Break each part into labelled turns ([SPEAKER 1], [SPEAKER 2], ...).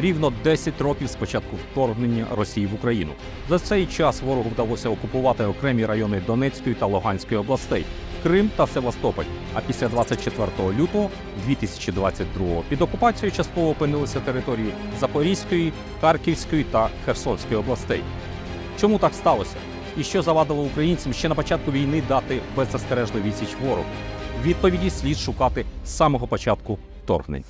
[SPEAKER 1] рівно 10 років з початку вторгнення Росії в Україну. За цей час ворогу вдалося окупувати окремі райони Донецької та Луганської областей, Крим та Севастополь. А після 24 лютого 2022 під окупацією частково опинилися території Запорізької, Харківської та Херсонської областей. Чому так сталося? І що завадило українцям ще на початку війни дати беззастережну відсіч ворогу? Відповіді слід шукати з самого початку вторгнень.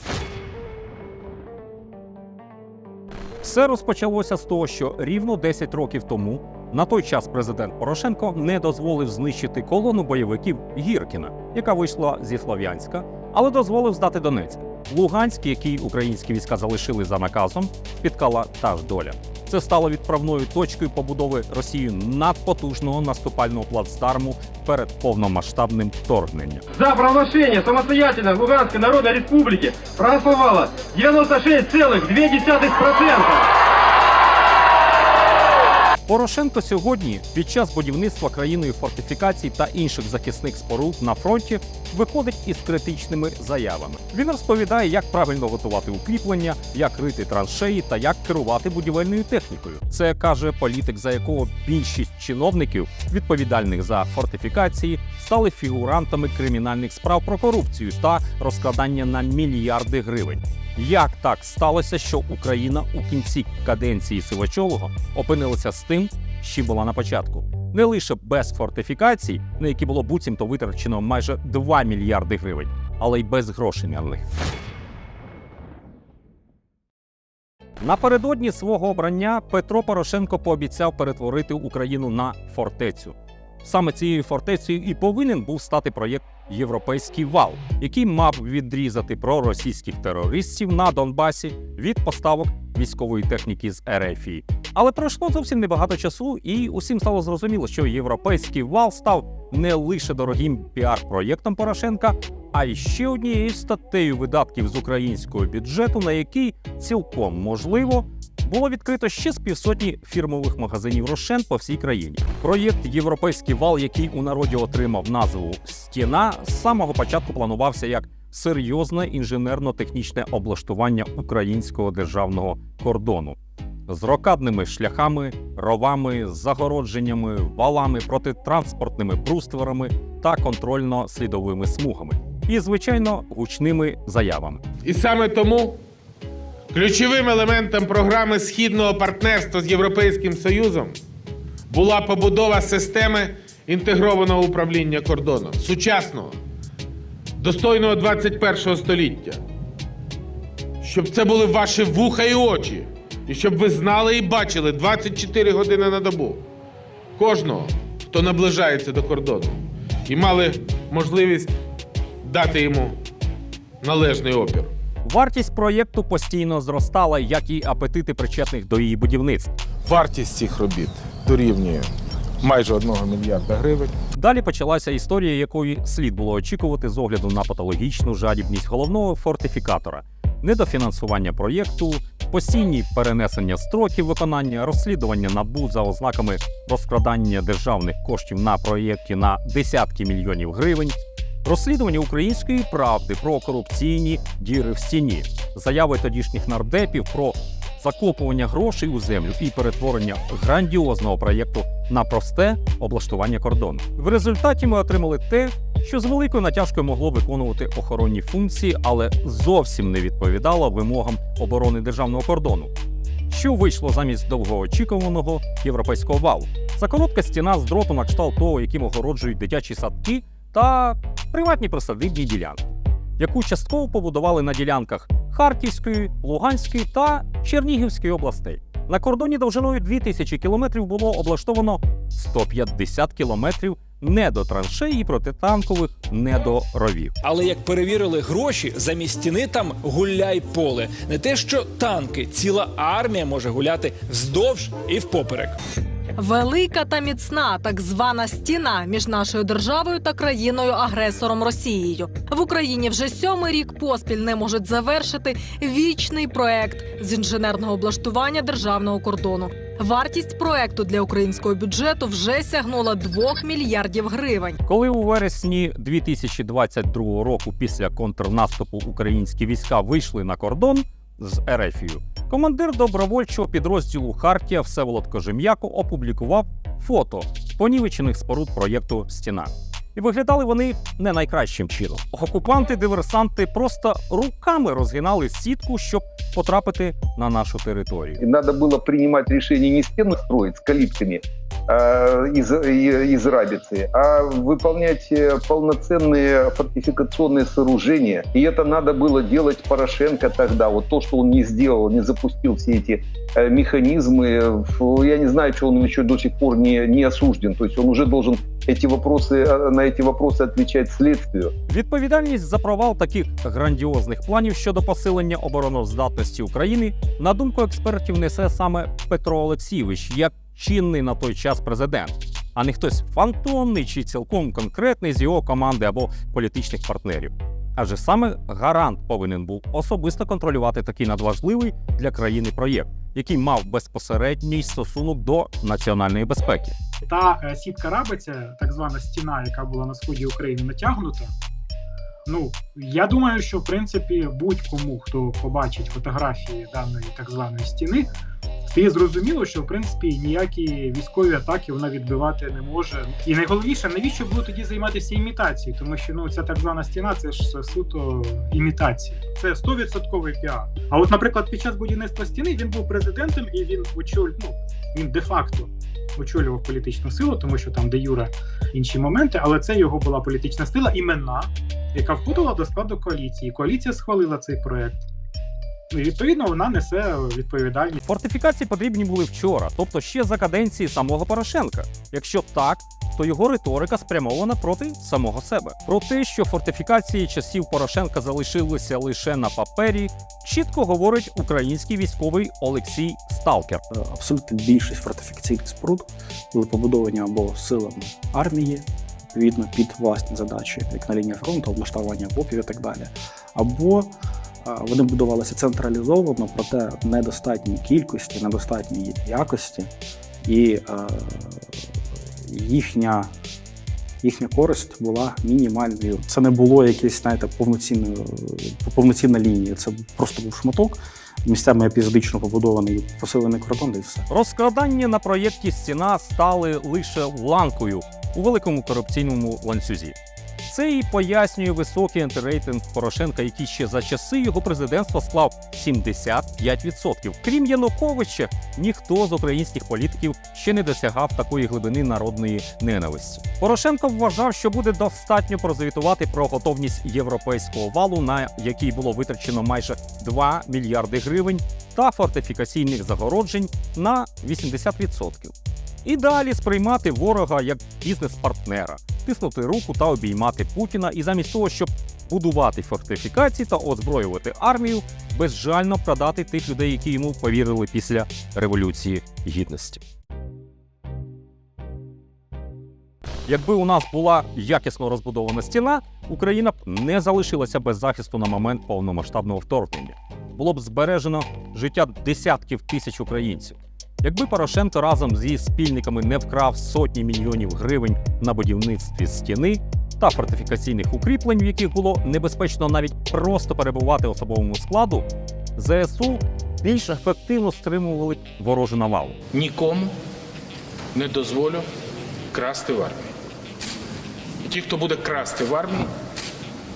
[SPEAKER 1] Все розпочалося з того, що рівно 10 років тому на той час президент Порошенко не дозволив знищити колону бойовиків Гіркіна, яка вийшла зі Слов'янська, але дозволив здати Донецьк. Луганськ, який українські війська залишили за наказом, спіткала та ж доля. Це стало відправною точкою побудови Росією надпотужного наступального плацдарму перед повномасштабним вторгненням.
[SPEAKER 2] За проголошення самостоятельной Луганської Народної Республіки проголосувало 96,2%.
[SPEAKER 1] Порошенко сьогодні під час будівництва країною фортифікацій та інших захисних споруд на фронті виходить із критичними заявами. Він розповідає, як правильно готувати укріплення, як рити траншеї та як керувати будівельною технікою. Це каже політик, за якого більшість чиновників, відповідальних за фортифікації, стали фігурантами кримінальних справ про корупцію та розкрадання на мільярди гривень. Як так сталося, що Україна у кінці каденції Сивачового опинилася з тим, чим була на початку? Не лише без фортифікацій, на які було буцімто витрачено майже 2 мільярди гривень, але й без грошей на них. Напередодні свого обрання Петро Порошенко пообіцяв перетворити Україну на фортецю. Саме цією фортецею і повинен був стати проєкт Європейський вал, який мав відрізати проросійських терористів на Донбасі від поставок військової техніки з РФІ. Але пройшло зовсім небагато часу, і усім стало зрозуміло, що європейський вал став не лише дорогим піар-проєктом Порошенка, а й ще однією статтею видатків з українського бюджету, на який цілком можливо було відкрито ще з півсотні фірмових магазинів Рошен по всій країні. Проєкт Європейський вал, який у народі отримав назву Стіна, з самого початку планувався як серйозне інженерно-технічне облаштування українського державного кордону з рокадними шляхами, ровами, загородженнями, валами, протитранспортними брустверами та контрольно-слідовими смугами. І, звичайно, гучними заявами.
[SPEAKER 3] І саме тому ключовим елементом програми східного партнерства з Європейським Союзом була побудова системи інтегрованого управління кордоном, сучасного, достойного 21 століття. Щоб це були ваші вуха і очі, і щоб ви знали і бачили 24 години на добу кожного, хто наближається до кордону, і мали можливість дати йому належний опір.
[SPEAKER 1] Вартість проєкту постійно зростала, як і апетити причетних до її будівництва.
[SPEAKER 4] Вартість цих робіт дорівнює майже 1 мільярда гривень.
[SPEAKER 1] Далі почалася історія, якої слід було очікувати з огляду на патологічну жадібність головного фортифікатора, недофінансування проєкту, постійні перенесення строків виконання, розслідування набу за ознаками розкрадання державних коштів на проєкті на десятки мільйонів гривень. Розслідування української правди про корупційні діри в стіні, заяви тодішніх нардепів про закопування грошей у землю і перетворення грандіозного проєкту на просте облаштування кордону. В результаті ми отримали те, що з великою натяжкою могло виконувати охоронні функції, але зовсім не відповідало вимогам оборони державного кордону. Що вийшло замість довгоочікуваного європейського валу? Заколотка стіна з дроту на кшталт того, яким огороджують дитячі садки та приватні присадибні ділянки, яку частково побудували на ділянках Харківської, Луганської та Чернігівської областей. На кордоні довжиною 2000 кілометрів було облаштовано 150 кілометрів не до траншей і протитанкових не до ровів.
[SPEAKER 5] Але як перевірили гроші, замість стіни там гуляй поле. Не те, що танки, ціла армія може гуляти вздовж і впоперек.
[SPEAKER 6] Велика та міцна так звана стіна між нашою державою та країною-агресором Росією в Україні вже сьомий рік поспіль не можуть завершити вічний проект з інженерного облаштування державного кордону. Вартість проекту для українського бюджету вже сягнула 2 мільярдів гривень.
[SPEAKER 1] Коли у вересні 2022 року після контрнаступу українські війська вийшли на кордон з Ерефією, Командир добровольчого підрозділу Хартія Всеволод Кожем'яко опублікував фото понівечених споруд проєкту Стіна. І виглядали вони не найкращим чином. Окупанти-диверсанти просто руками розгинали сітку, щоб потрапити на нашу територію.
[SPEAKER 7] И надо было принимать решение не стены строить с калитками э, из, и- из рабицы, а выполнять э, полноценные фортификационные сооружения. И это надо было делать Порошенко тогда. Вот то, что он не сделал, не запустил все эти э, механизмы, ф- я не знаю, что он еще до сих пор не, не осужден. То есть он уже должен эти вопросы, э, на эти вопросы отвечать следствию.
[SPEAKER 1] Відповідальність за провал таких грандіозних планів щодо посилення обороноздатності України, на думку експертів, несе саме Петро Олексійович як чинний на той час президент, а не хтось фантомний чи цілком конкретний з його команди або політичних партнерів. Адже саме гарант повинен був особисто контролювати такий надважливий для країни проєкт, який мав безпосередній стосунок до національної безпеки.
[SPEAKER 8] та е, сітка рабиця, так звана стіна, яка була на сході України натягнута. Ну, я думаю, що в принципі будь-кому, хто побачить фотографії даної так званої стіни, стає зрозуміло, що в принципі ніякі військові атаки вона відбивати не може. І найголовніше, навіщо було тоді займатися імітацією? Тому що ну ця так звана стіна це ж суто імітація. Це 100% піар. А от, наприклад, під час будівництва стіни він був президентом і він очоль, ну він де-факто очолював політичну силу, тому що там де Юра інші моменти, але це його була політична сила, імена, яка входила до складу коаліції. Коаліція схвалила цей проект. І відповідно вона несе відповідальність.
[SPEAKER 1] Фортифікації потрібні були вчора, тобто ще за каденції самого Порошенка. Якщо так, то його риторика спрямована проти самого себе. Про те, що фортифікації часів Порошенка залишилися лише на папері, чітко говорить український військовий Олексій Сталкер.
[SPEAKER 9] Е, абсолютно більшість фортифікаційних споруд були побудовані або силами армії, відповідно під власні задачі, як на лінії фронту, облаштування окопів і так далі. Або е, вони будувалися централізовано, проте недостатній кількості, недостатній якості, і е, їхня, їхня користь була мінімальною. Це не було якесь, знаєте, повноцінне, повноцінна лінія. Це просто був шматок, місцями епізодично побудований посилений кордон, і все.
[SPEAKER 1] Розкрадання на проєкті стіна стали лише ланкою у великому корупційному ланцюзі. Це і пояснює високий антирейтинг Порошенка, який ще за часи його президентства склав 75%. Крім Януковича, ніхто з українських політиків ще не досягав такої глибини народної ненависті. Порошенко вважав, що буде достатньо прозвітувати про готовність європейського валу, на який було витрачено майже 2 мільярди гривень, та фортифікаційних загороджень на 80%. І далі сприймати ворога як бізнес-партнера, тиснути руку та обіймати Путіна, і замість того, щоб будувати фортифікації та озброювати армію, безжально продати тих людей, які йому повірили після революції гідності. Якби у нас була якісно розбудована стіна, Україна б не залишилася без захисту на момент повномасштабного вторгнення. Було б збережено життя десятків тисяч українців. Якби Порошенко разом зі спільниками не вкрав сотні мільйонів гривень на будівництві стіни та фортифікаційних укріплень, в яких було небезпечно навіть просто перебувати особовому складу, ЗСУ більш ефективно стримували ворожу навалу.
[SPEAKER 10] Нікому не дозволю красти в армії. Ті, хто буде красти в армії,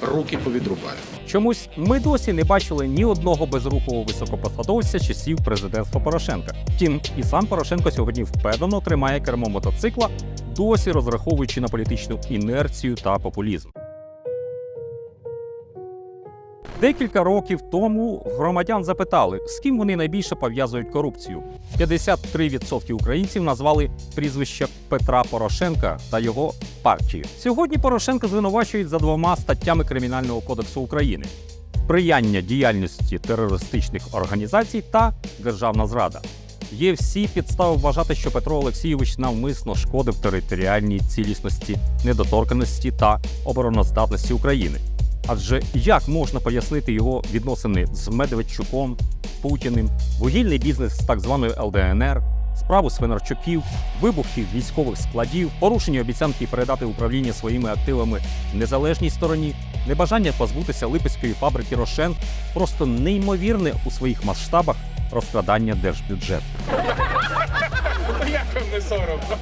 [SPEAKER 10] руки повідрубаю.
[SPEAKER 1] Чомусь ми досі не бачили ні одного безрукого високопосадовця часів президентства Порошенка. Втім, і сам Порошенко сьогодні впевнено тримає кермо мотоцикла, досі розраховуючи на політичну інерцію та популізм. Декілька років тому громадян запитали, з ким вони найбільше пов'язують корупцію. 53% українців назвали прізвище Петра Порошенка та його партію. Сьогодні Порошенка звинувачують за двома статтями Кримінального кодексу України: сприяння діяльності терористичних організацій та державна зрада. Є всі підстави вважати, що Петро Олексійович навмисно шкодив територіальній цілісності, недоторканості та обороноздатності України. Адже як можна пояснити його відносини з Медведчуком, Путіним, вугільний бізнес з так званою ЛДНР, справу Свинарчуків, вибухи військових складів, порушення обіцянки передати управління своїми активами незалежній стороні, небажання позбутися липецької фабрики Рошен, просто неймовірне у своїх масштабах розкрадання держбюджету.
[SPEAKER 3] Як вам не соромно?